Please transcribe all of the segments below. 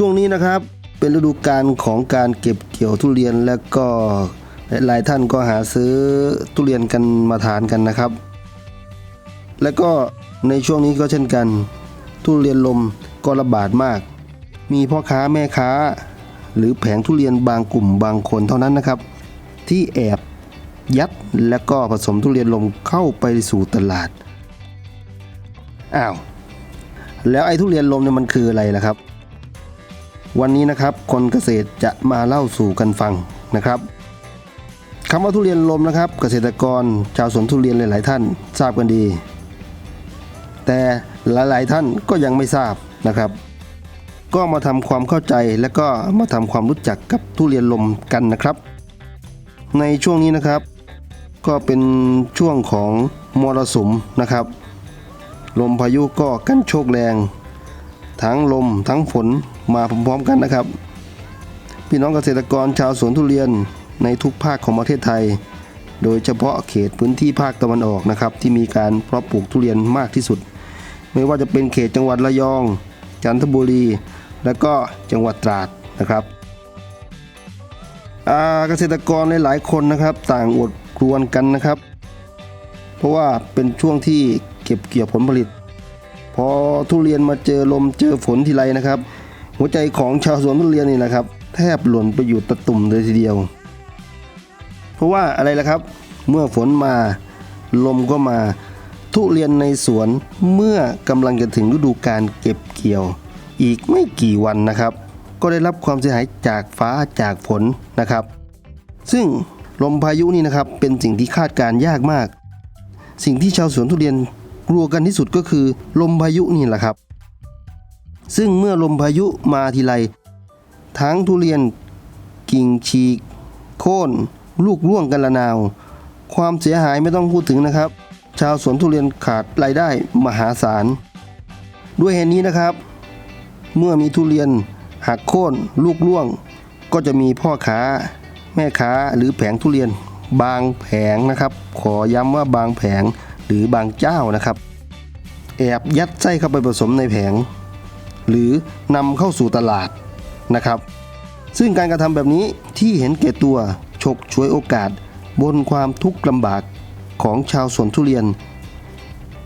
ช่วงนี้นะครับเป็นฤดูกาลของการเก็บเกี่ยวทุเรียนแล้วก็หลายท่านก็หาซื้อทุเรียนกันมาทานกันนะครับ และก็ในช่วงนี้ก็เช่นกัน ทุเรียนลมก็ระบาดมาก มีพ่อค้าแม่ค้า หรือแผงทุเรียนบางกลุ่มบางคนเท่านั้นนะครับ ที่แอบยัดและก็ผสมทุเรียนลมเข้าไปสู่ตลาดอ้าวแล้วไอ้ทุเรียนลมเนี่ยมันคืออะไรล่ะครับ วันนี้นะครับคนเกษตรจะมาเล่าสู่กันฟังนะครับคำว่าทุเรียนลมนะครับ เกษตรกรชาวสวนทุเรียนหลาย ๆ ท่านทราบกันดี แต่หลาย ๆ ท่านก็ยังไม่ทราบนะครับ ก็มาทำความเข้าใจและก็มาทำความรู้จักกับทุเรียนลมกันนะครับ ในช่วงนี้นะครับ ก็เป็นช่วงของมรสุมนะครับ ลมพายุก็กันโชกแรง ทั้งลมทั้งฝนมาพร้อมๆกันนะครับ พี่น้องเกษตรกรชาวสวนทุเรียนในทุกภาคของประเทศไทย โดยเฉพาะเขตพื้นที่ภาคตะวันออกนะครับ ที่มีการเพาะปลูกทุเรียนมากที่สุด ไม่ว่าจะเป็นเขตจังหวัดระยอง จันทบุรี และก็จังหวัดตราดนะครับเกษตรกรหลายๆคนนะครับ ต่างอดครวญกันนะครับ เพราะว่าเป็นช่วงที่เก็บเกี่ยวผลผลิต พอทุเรียนมาเจอลมเจอฝนทีไรนะครับ หัวใจของชาวสวนทุเรียนนี่นะครับ แทบหล่นไปอยู่ตะตุ่มเลยทีเดียว เพราะว่าอะไรล่ะครับ เมื่อฝนมาลมก็มา ทุเรียนในสวนเมื่อกำลังจะถึงฤดูการเก็บเกี่ยว อีกไม่กี่วันนะครับ ก็ได้รับความเสียหายจากฟ้าจากฝนนะครับ ซึ่งลมพายุนี่นะครับเป็นสิ่งที่คาดการยากมาก สิ่งที่ชาวสวนทุเรียน กลัวกันที่สุดก็คือ ลมพายุนี่แหละครับ ซึ่งเมื่อลมพายุมาทีไรทั้งทุเรียนกิ่งฉีก โค่น ลูกร่วงกันละนาว ความเสียหายไม่ต้องพูดถึงนะครับ ชาวสวนทุเรียนขาดรายได้มหาศาล ด้วยเหตุนี้นะครับ เมื่อมีทุเรียนหักโค่นลูกร่วง ก็จะมีพ่อค้า แม่ค้าหรือแผงทุเรียน บางแผงนะครับ ขอย้ำว่าบางแผง หรือบางเจ้านะครับ แอบยัดไส้เข้าไปผสมในแผง หรือนำเข้าสู่ตลาดนะครับ ซึ่งการกระทำแบบนี้ที่เห็นแก่ตัวฉกฉวยโอกาสบนความทุกข์ลำบากของชาวสวนทุเรียน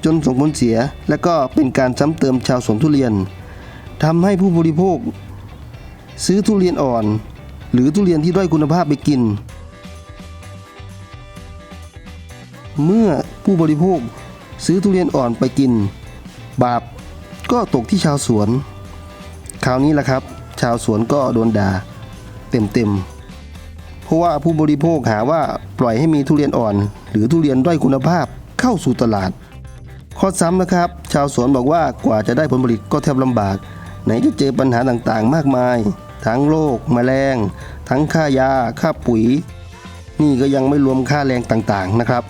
จนส่งผลเสียและก็เป็นการซ้ำเติมชาวสวนทุเรียนทำให้ผู้บริโภค ซื้อทุเรียนอ่อน หรือทุเรียนที่ด้อยคุณภาพไปกิน เมื่อผู้บริโภคซื้อทุเรียนอ่อนไปกิน บาปก็ตกที่ชาวสวน คราวนี้แหละครับ ชาวสวนก็โดนด่าเต็มๆ เพราะว่าผู้บริโภคหาว่าปล่อยให้มีทุเรียนอ่อน หรือทุเรียนด้อยคุณภาพเข้าสู่ตลาด ข้อซ้ำนะครับ ชาวสวนบอกว่ากว่าจะได้ผลผลิตก็แทบลำบาก ไหนจะเจอปัญหาต่างๆ มากมาย ทั้งโรคแมลง ทั้งค่ายา ค่าปุ๋ย นี่ก็ยังไม่รวมค่าแรงต่างๆนะครับ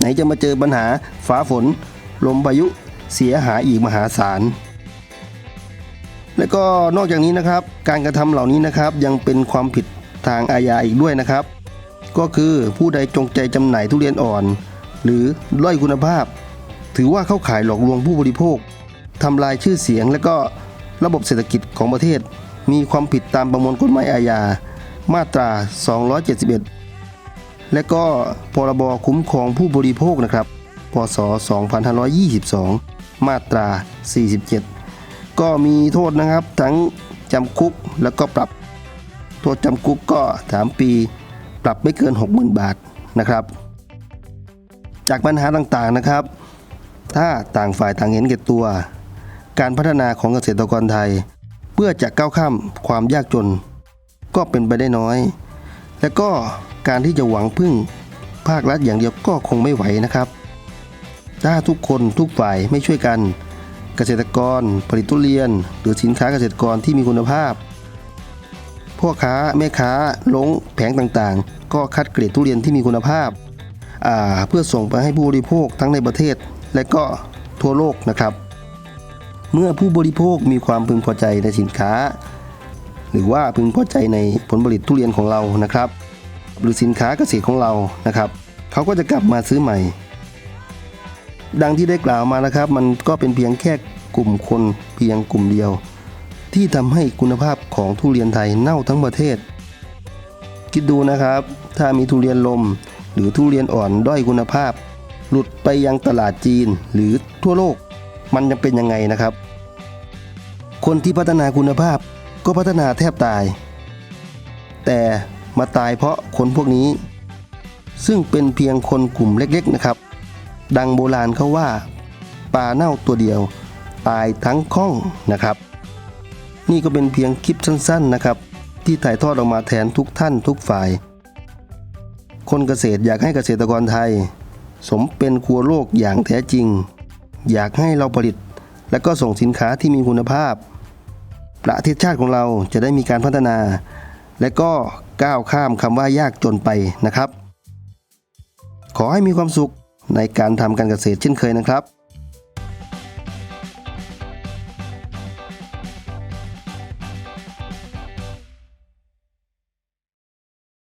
ไหนจะมาเจอปัญหาฟ้าฝน ลมพายุเสียหายอีกมหาศาลและก็นอกจากนี้นะครับ การกระทำเหล่านี้นะครับยังเป็นความผิดทางอาญาอีกด้วยนะครับ ก็คือผู้ใดจงใจจำหน่ายทุเรียนอ่อน หรือด้อยคุณภาพ ถือว่าเข้าขายหลอกลวงผู้บริโภคทำลายชื่อเสียง และก็ระบบเศรษฐกิจของประเทศ มีความผิดตามประมวลกฎหมายอาญามาตรา 271 และก็พรบคุ้มครองผู้บริโภคนะครับ พศ 2522 มาตรา 47 ก็มีโทษนะครับทั้งจำคุกแล้วก็ปรับ โทษจำคุกก็ 3 ปี ปรับไม่เกิน 60,000 บาทนะครับ จากปัญหาต่างๆนะครับ ถ้าต่างฝ่ายต่างเห็นแก่ตัว การพัฒนาของเกษตรกรไทย เพื่อจะก้าวข้ามความยากจน ก็เป็นไปได้น้อย และก็การที่จะหวังพึ่งภาครัฐอย่างเดียวก็คงไม่ไหวนะครับ ถ้าทุกคนทุกฝ่ายไม่ช่วยกัน เกษตรกร ผลิตทุเรียน หรือสินค้าเกษตรกรที่มีคุณภาพพ่อค้าแม่ค้าลงแผงต่างๆ ก็คัดเกรดทุเรียนที่มีคุณภาพาเพื่อส่งไปให้ผู้บริโภคทั้งในประเทศ และก็ทั่วโลกนะครับ เมื่อผู้บริโภคมีความพึงพอใจในสินค้า หรือว่าพึงพอใจในผลผลิตทุเรียนของเรานะครับ หรือสินค้าเกษตรของเรานะครับเขาก็จะกลับมาซื้อใหม่ ดังที่ได้กล่าวมานะครับ มันก็เป็นเพียงแค่กลุ่มคนเพียงกลุ่มเดียว ที่ทำให้คุณภาพของทุเรียนไทยเน่าทั้งประเทศ คิดดูนะครับ ถ้ามีทุเรียนลม หรือทุเรียนอ่อนด้อยคุณภาพ หลุดไปยังตลาดจีนหรือทั่วโลก มันจะเป็นยังไงนะครับ คนที่พัฒนาคุณภาพ ก็พัฒนาแทบตาย แต่มาตายเพราะคนพวกนี้ ซึ่งเป็นเพียงคนกลุ่มเล็กๆนะครับ ดังโบราณเขาว่าปลาเน่าตัวเดียว ตายทั้งข้องนะครับ นี่ก็เป็นเพียงคลิปสั้นๆนะครับ ที่ถ่ายทอดออกมาแทนทุกท่านทุกฝ่าย คนเกษตรอยากให้เกษตรกรไทย สมเป็นครัวโลกอย่างแท้จริง อยากให้เราผลิต และก็ส่งสินค้าที่มีคุณภาพ ประเทศชาติของเราจะได้มีการพัฒนา และก็ก้าวข้ามคำว่ายากจนไปนะครับ ขอให้มีความสุขในการทำการเกษตรเช่นเคยนะครับ